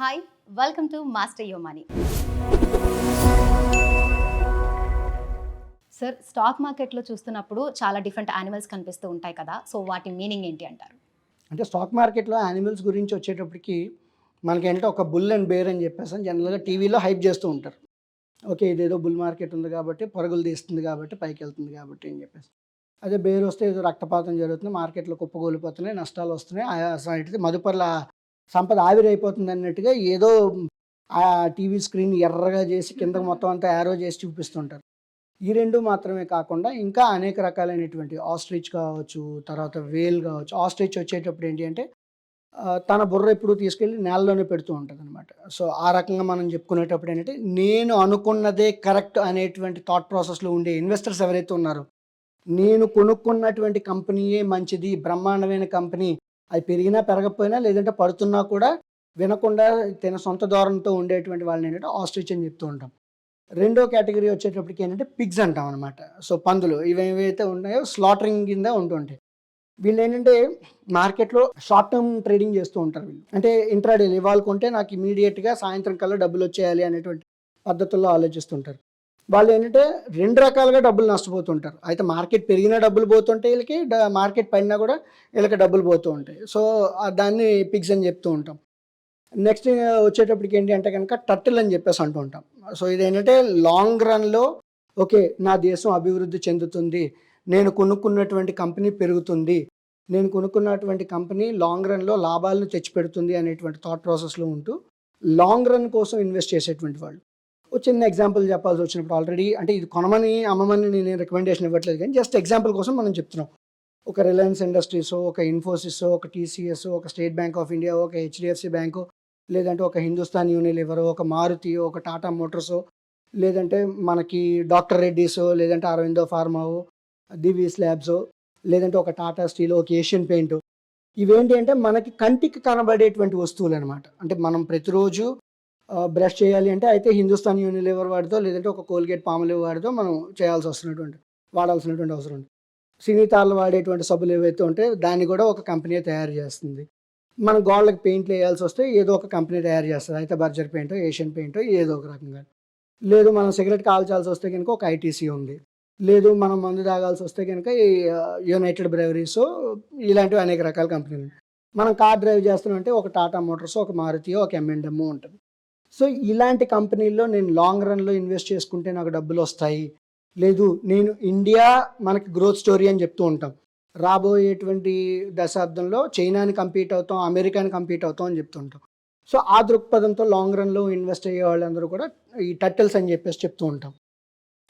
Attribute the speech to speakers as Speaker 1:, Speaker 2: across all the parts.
Speaker 1: Hi welcome to master your money sir stock మార్కెట్లో చూస్తున్నప్పుడు చాలా డిఫరెంట్ యానిమల్స్ కనిపిస్తూ ఉంటాయి కదా సో వాటి మీనింగ్ ఏంటి అంటారు?
Speaker 2: అంటే స్టాక్ మార్కెట్లో యానిమల్స్ గురించి వచ్చేటప్పటికి మనకేంటంటే ఒక బుల్ అండ్ బేర్ అని చెప్పేసి జనరల్గా టీవీలో హైప్ చేస్తూ ఉంటారు. ఓకే ఇదేదో బుల్ మార్కెట్ ఉంది కాబట్టి పరుగులు తీస్తుంది కాబట్టి పైకి వెళ్తుంది కాబట్టి అని చెప్పేసి. అదే బేర్ వస్తే ఏదో రక్తపాతం జరుగుతుంది మార్కెట్లో కుప్పగోలిపోతున్నాయి నష్టాలు వస్తున్నాయి ఆ మదుపర్ల సంపద ఆవిరైపోతుంది అన్నట్టుగా ఏదో ఆ టీవీ స్క్రీన్ ఎర్రగా చేసి కింద మొత్తం అంతా యారో చేసి చూపిస్తుంటారు. ఈ రెండు మాత్రమే కాకుండా ఇంకా అనేక రకాలైనటువంటి ఆస్ట్రిచ్ కావచ్చు తర్వాత వేల్ కావచ్చు ఆస్ట్రిచ్ వచ్చేటప్పుడు ఏంటి అంటే తన బుర్ర ఎప్పుడు తీసుకెళ్ళి నేలలోనే పెడుతూ ఉంటుంది అనమాట సో ఆ రకంగా మనం చెప్పుకునేటప్పుడు ఏంటంటే నేను అనుకున్నదే కరెక్ట్ అనేటువంటి థాట్ ప్రాసెస్లో ఉండే ఇన్వెస్టర్స్ ఎవరైతే ఉన్నారో నేను కొనుక్కున్నటువంటి కంపెనీయే మంచిది బ్రహ్మాండమైన కంపెనీ అది పెరిగినా పెరగకపోయినా లేదంటే పడుతున్నా కూడా వినకుండా తన సొంత ధోరణితో ఉండేటువంటి వాళ్ళని ఏంటంటే ఆస్ట్రిచ్ అని చెప్తూ ఉంటాం. రెండో కేటగిరీ వచ్చేటప్పటికి ఏంటంటే పిగ్స్ అంటాం అనమాట సో పందులు ఇవి ఏవైతే ఉన్నాయో స్లాటరింగ్ కింద ఉంటుంటాయి వీళ్ళు ఏంటంటే మార్కెట్లో షార్ట్ టర్మ్ ట్రేడింగ్ చేస్తూ ఉంటారు వీళ్ళు. అంటే ఇంట్రాడేలు ఇవాళ కొంటే నాకు ఇమీడియట్గా సాయంత్రం కల్లా డబ్బులు వచ్చేయాలి అనేటువంటి పద్ధతుల్లో ఆలోచిస్తుంటారు. వాళ్ళు ఏంటంటే రెండు రకాలుగా డబ్బులు నష్టపోతుంటారు. అయితే మార్కెట్ పెరిగినా డబ్బులు పోతుంటాయి వీళ్ళకి డ- మార్కెట్ పడినా కూడా వీళ్ళకి డబ్బులు పోతూ ఉంటాయి. సో దాన్ని పిగ్స్ అని చెప్తూ ఉంటాం. నెక్స్ట్ వచ్చేటప్పటికి ఏంటి అంటే కనుక టర్టిల్ అని చెప్పేసి అంటూ ఉంటాం. సో ఇది ఏంటంటే లాంగ్ రన్లో ఓకే నా దేశం అభివృద్ధి చెందుతుంది నేను కొనుక్కున్నటువంటి కంపెనీ పెరుగుతుంది నేను కొనుక్కున్నటువంటి కంపెనీ లాంగ్ రన్లో లాభాలను తెచ్చిపెడుతుంది అనేటువంటి థాట్ ప్రాసెస్లో ఉంటూ లాంగ్ రన్ కోసం ఇన్వెస్ట్ చేసేటువంటి వాళ్ళు. చిన్న ఎగ్జాంపుల్ చెప్పాల్సి వచ్చినప్పుడు ఆల్రెడీ అంటే ఇది కొనమని అమ్మమని నేను రికమెండేషన్ ఇవ్వట్లేదు కానీ జస్ట్ ఎగ్జాంపుల్ కోసం మనం చెప్తున్నాం. ఒక రిలయన్స్ ఇండస్ట్రీస్ ఒక ఇన్ఫోసిస్ ఒక టీసీఎస్ ఒక స్టేట్ బ్యాంక్ ఆఫ్ ఇండియా ఒక హెచ్డిఎఫ్సి బ్యాంకు లేదంటే ఒక హిందుస్థాన్ యూనిలివర్ ఒక మారుతి ఒక టాటా మోటార్స్ లేదంటే మనకి డాక్టర్ రెడ్డిస్ లేదంటే అరవిందో ఫార్మావో దివి స్లాబ్స్ లేదంటే ఒక టాటా స్టీల్ ఒక ఏషియన్ పెయింట్ ఇవేంటి అంటే మనకి కంటికి కనబడేటువంటి వస్తువులు అనమాట అంటే మనం ప్రతిరోజు బ్రష్ చేయాలి అంటే అయితే హిందుస్థాన్ యూనిలివర్ వాడితో లేదంటే ఒక కోల్గేట్ పాములివ్ వాడితో మనం చేయాల్సి వస్తున్నటువంటి వాడాల్సినటువంటి అవసరం ఉంది. సినీతాళ్ళు వాడేటువంటి సబ్బులు ఏవైతే ఉంటాయో దాన్ని కూడా ఒక కంపెనీ తయారు చేస్తుంది. మన గోళ్ళకి పెయింట్లు వేయాల్సి వస్తే ఏదో ఒక కంపెనీ తయారు చేస్తుంది. అయితే బర్జర్ పెయింటో ఏషియన్ పెయింటో ఏదో ఒక రకంగా. లేదు మనం సిగరెట్ కాల్చాల్సి వస్తే కనుక ఒక ఐటీసీ ఉంది. లేదు మనం మందు తాగాల్సి వస్తే కనుక ఈ యునైటెడ్ బ్రెవరీస్ ఇలాంటివి అనేక రకాల కంపెనీలు ఉన్నాయి. మనం కార్ డ్రైవ్ చేస్తున్నామంటే ఒక టాటా మోటార్స్ ఒక మారుతి ఒక ఎంఎండెమ్ ఉంటుంది. సో ఇలాంటి కంపెనీల్లో నేను లాంగ్ రన్లో ఇన్వెస్ట్ చేసుకుంటే నాకు డబ్బులు వస్తాయి. లేదు నేను ఇండియా మనకి గ్రోత్ స్టోరీ అని చెప్తూ ఉంటాం. రాబోయేటువంటి దశాబ్దంలో చైనాని కంపీట్ అవుతాం అమెరికాని కంపీట్ అవుతాం అని చెప్తుంటాం సో ఆ దృక్పథంతో లాంగ్ రన్లో ఇన్వెస్ట్ అయ్యే వాళ్ళందరూ కూడా ఈ టర్టిల్స్ అని చెప్పేసి చెప్తూ ఉంటాం.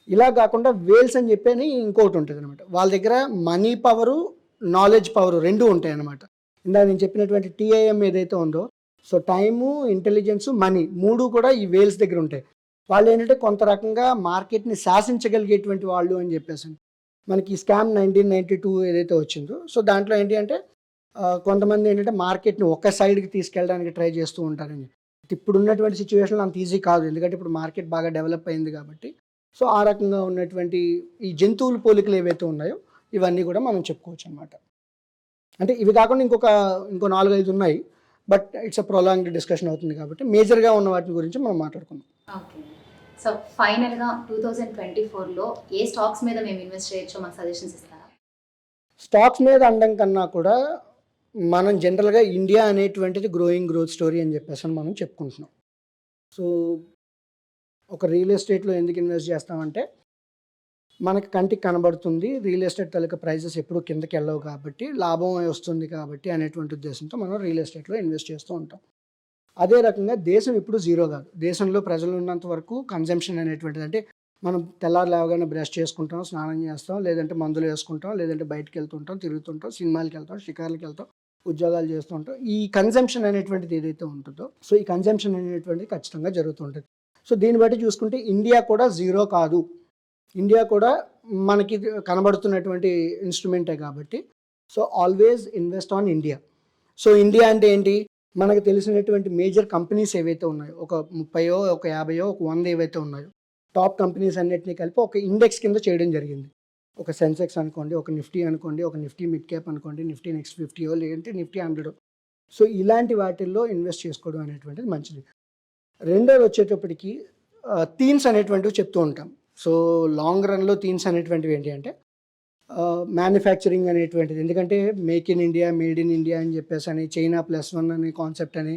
Speaker 2: ఇలా కాకుండా వేల్స్ అని చెప్పని ఇంకోటి ఉంటుంది అనమాట వాళ్ళ దగ్గర మనీ పవరు నాలెడ్జ్ పవరు రెండు ఉంటాయి అనమాట ఇందాక నేను చెప్పినటువంటి టీఐఎం ఏదైతే ఉందో సో టైము ఇంటెలిజెన్స్ మనీ మూడు కూడా ఈ వేల్స్ దగ్గర ఉంటాయి. వాళ్ళు ఏంటంటే కొంత రకంగా మార్కెట్ని శాసించగలిగేటువంటి వాళ్ళు అని చెప్పేసి మనకి స్కామ్ నైన్టీన్ నైంటీ టూ ఏదైతే వచ్చిందో సో దాంట్లో ఏంటి అంటే కొంతమంది ఏంటంటే మార్కెట్ని ఒక సైడ్కి తీసుకెళ్ళడానికి ట్రై చేస్తూ ఉంటారని ఇప్పుడు ఉన్నటువంటి సిచ్యువేషన్లో అంత ఈజీ కాదు. ఎందుకంటే ఇప్పుడు మార్కెట్ బాగా డెవలప్ అయింది కాబట్టి. సో ఆ రకంగా ఉన్నటువంటి ఈ జంతువుల పోలికలు ఏవైతే ఉన్నాయో ఇవన్నీ కూడా మనం చెప్పుకోవచ్చు అనమాట అంటే ఇవి కాకుండా ఇంకొక ఇంకో నాలుగైదు ఉన్నాయి. But it's a prolonged discussion అవుతుంది కాబట్టి మేజర్గా ఉన్న వాటి గురించి మనం మాట్లాడుకుందాం.
Speaker 1: ఓకే. సో ఫైనల్గా టూ థౌజండ్ ట్వంటీ ఫోర్లో ఏ స్టాక్స్ మీద మేము ఇన్వెస్ట్ చేయొచ్చో మాకు సజెషన్స్ ఇస్తారా?
Speaker 2: స్టాక్స్ మీద అనడం కన్నా కూడా మనం జనరల్గా ఇండియా అనేటువంటిది గ్రోయింగ్ గ్రోత్ స్టోరీ అని చెప్పేసి అని మనం చెప్పుకుంటున్నాం. సో ఒక రియల్ ఎస్టేట్లో ఎందుకు ఇన్వెస్ట్ చేస్తామంటే మనకి కంటికి కనబడుతుంది. రియల్ ఎస్టేట్ తాలూకా ప్రైజెస్ ఎప్పుడు కిందకి వెళ్ళవు కాబట్టి లాభం వస్తుంది కాబట్టి అనేటువంటి ఉద్దేశంతో మనం రియల్ ఎస్టేట్లో ఇన్వెస్ట్ చేస్తూ ఉంటాం. అదే రకంగా దేశం ఇప్పుడు జీరో కాదు. దేశంలో ప్రజలు ఉన్నంత వరకు కన్జంప్షన్ అనేటువంటిది అంటే మనం తెల్లారు లేవగానే బ్రష్ చేసుకుంటాం స్నానం చేస్తాం లేదంటే మందులు వేసుకుంటాం లేదంటే బయటకు వెళ్తుంటాం తిరుగుతుంటాం సినిమాలకు వెళ్తాం షికార్లకు వెళ్తాం ఉద్యోగాలు చేస్తుంటాం ఈ కన్జంప్షన్ అనేటువంటిది ఏదైతే ఉంటుందో సో ఈ కన్జంప్షన్ అనేటువంటిది ఖచ్చితంగా జరుగుతుంటుంది సో దీన్ని బట్టి చూసుకుంటే ఇండియా కూడా జీరో కాదు. ఇండియా కూడా మనకి కనబడుతున్నటువంటి ఇన్స్ట్రుమెంటే కాబట్టి. So always invest on India. So India అంటే ఏంటి? మనకు తెలిసినటువంటి మేజర్ కంపెనీస్ ఏవైతే ఉన్నాయో ఒక ముప్పయో ఒక యాభయో ఒక వంద ఏవైతే ఉన్నాయో టాప్ కంపెనీస్ అన్నిటిని కలిపి ఒక ఇండెక్స్ కింద చేయడం జరిగింది. ఒక సెన్సెక్స్ అనుకోండి ఒక నిఫ్టీ అనుకోండి ఒక నిఫ్టీ మిడ్ క్యాప్ అనుకోండి నిఫ్టీ నెక్స్ట్ ఫిఫ్టీయో లేదంటే నిఫ్టీ హండ్రెడ్. సో ఇలాంటి వాటిల్లో ఇన్వెస్ట్ చేసుకోవడం అనేటువంటిది మంచిది. రెండోది వచ్చేటప్పటికి థీమ్స్ అనేటువంటివి చెప్తూ ఉంటాం. సో లాంగ్ రన్లో థీమ్స్ అనేటువంటివి ఏంటి అంటే మ్యానుఫ్యాక్చరింగ్ అనేటువంటిది. ఎందుకంటే make in India made in India అని చెప్పేసి అని చైనా ప్లస్ వన్ అనే కాన్సెప్ట్ అని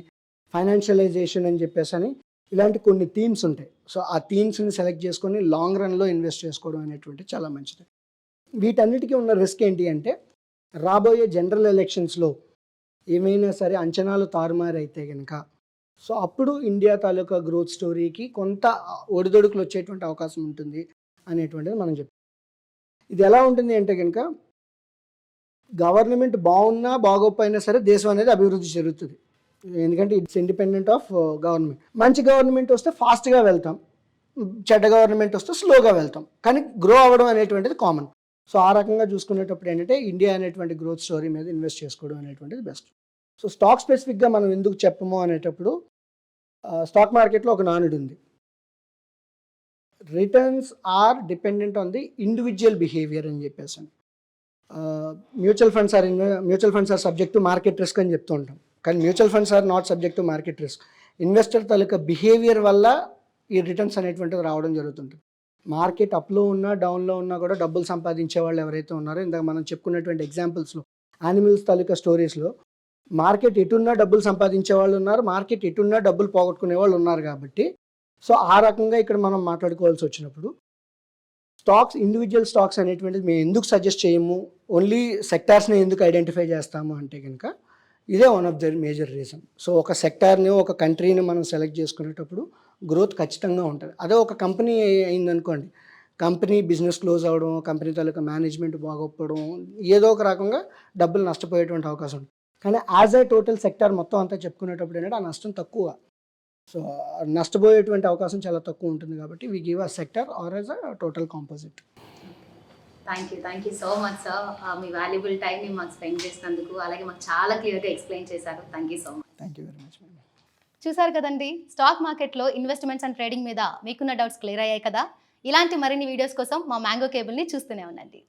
Speaker 2: ఫైనాన్షియలైజేషన్ అని చెప్పేసి అని ఇలాంటి కొన్ని థీమ్స్ ఉంటాయి. సో ఆ థీమ్స్ని సెలెక్ట్ చేసుకొని లాంగ్ రన్లో ఇన్వెస్ట్ చేసుకోవడం అనేటువంటి చాలా మంచిది. వీటన్నిటికీ ఉన్న రిస్క్ ఏంటి అంటే రాబోయే జనరల్ ఎలక్షన్స్లో ఏమైనా సరే అంచనాలు తారుమారైతే కనుక సో అప్పుడు ఇండియా తాలూకా గ్రోత్ స్టోరీకి కొంత ఒడిదొడుకులు వచ్చేటువంటి అవకాశం ఉంటుంది అనేటువంటిది మనం చెప్తాం ఇది ఎలా ఉంటుంది అంటే కనుక గవర్నమెంట్ బాగున్నా బాగోపోయినా సరే దేశం అనేది అభివృద్ధి జరుగుతుంది ఎందుకంటే ఇట్స్ ఇండిపెండెంట్ ఆఫ్ గవర్నమెంట్ మంచి గవర్నమెంట్ వస్తే ఫాస్ట్గా వెళ్తాం చెడ్డ గవర్నమెంట్ వస్తే స్లోగా వెళ్తాం కానీ గ్రో అవ్వడం అనేటువంటిది కామన్ సో ఆ రకంగా చూసుకునేటప్పుడు ఏంటంటే ఇండియా అనేటువంటి గ్రోత్ స్టోరీ మీద ఇన్వెస్ట్ చేసుకోవడం అనేటువంటిది బెస్ట్ సో స్టాక్ స్పెసిఫిక్గా మనం ఎందుకు చెప్పము అనేటప్పుడు స్టాక్ మార్కెట్లో ఒక నానుడు ఉంది returns are dependent on the individual behaviour అని. చెప్పేసి mutual funds are mutual funds are subject to market risk అని చెప్తూ ఉంటాం. కానీ mutual funds are not subject to market risk investor taluka behaviour వల్ల ఈ రిటర్న్స్ అనేటువంటిది రావడం జరుగుతుంది మార్కెట్ అప్లో ఉన్నా డౌన్లో ఉన్నా కూడా డబ్బులు సంపాదించే వాళ్ళు ఎవరైతే ఉన్నారో ఇందాక మనం చెప్పుకున్నటువంటి ఎగ్జాంపుల్స్లో యానిమల్స్ తాలూకా స్టోరీస్లో మార్కెట్ ఎటున్నా డబ్బులు సంపాదించే వాళ్ళు ఉన్నారు మార్కెట్ ఎటున్నా డబ్బులు పోగొట్టుకునే వాళ్ళు ఉన్నారు కాబట్టి. సో ఆ రకంగా ఇక్కడ మనం మాట్లాడుకోవాల్సి వచ్చినప్పుడు స్టాక్స్ ఇండివిజువల్ స్టాక్స్ అనేటువంటిది మేము ఎందుకు సజెస్ట్ చేయము? ఓన్లీ సెక్టార్స్ని ఎందుకు ఐడెంటిఫై చేస్తాము అంటే కనుక ఇదే one of the major reason. So ఒక సెక్టార్ని ఒక కంట్రీని మనం సెలెక్ట్ చేసుకునేటప్పుడు గ్రోత్ ఖచ్చితంగా ఉంటుంది. అదే ఒక కంపెనీ అయిందనుకోండి కంపెనీ బిజినెస్ క్లోజ్ అవ్వడం కంపెనీ తాలూకా మేనేజ్మెంట్ బాగోకపోవడం ఏదో ఒక రకంగా డబ్బులు నష్టపోయేటువంటి అవకాశం ఉంటుంది. కానీ యాజ్ ఏ టోటల్ సెక్టార్ మొత్తం అంతా చెప్పుకునేటప్పుడు ఏంటంటే ఆ నష్టం తక్కువ. సో నష్టపోయేటువంటి అవకాశం చాలా తక్కువ ఉంటుంది కాబట్టి we give a sector or as a total composite
Speaker 1: thank you thank you so much sir me valuable టైంని మాకు స్పెండ్ చేసినందుకు అలాగే మాకు చాలా క్లియర్గా ఎక్స్ప్లెయిన్ చేశారు. Thank you so much
Speaker 2: thank you very much
Speaker 3: చూసారు కదండి స్టాక్ మార్కెట్లో ఇన్వెస్ట్మెంట్స్ అండ్ ట్రేడింగ్ మీద మీకున్న డౌట్స్ క్లియర్ అయ్యాయి కదా? ఇలాంటి మరిన్ని వీడియోస్ కోసం మా మ్యాంగో కేబుల్ని చూస్తూనే ఉండండి.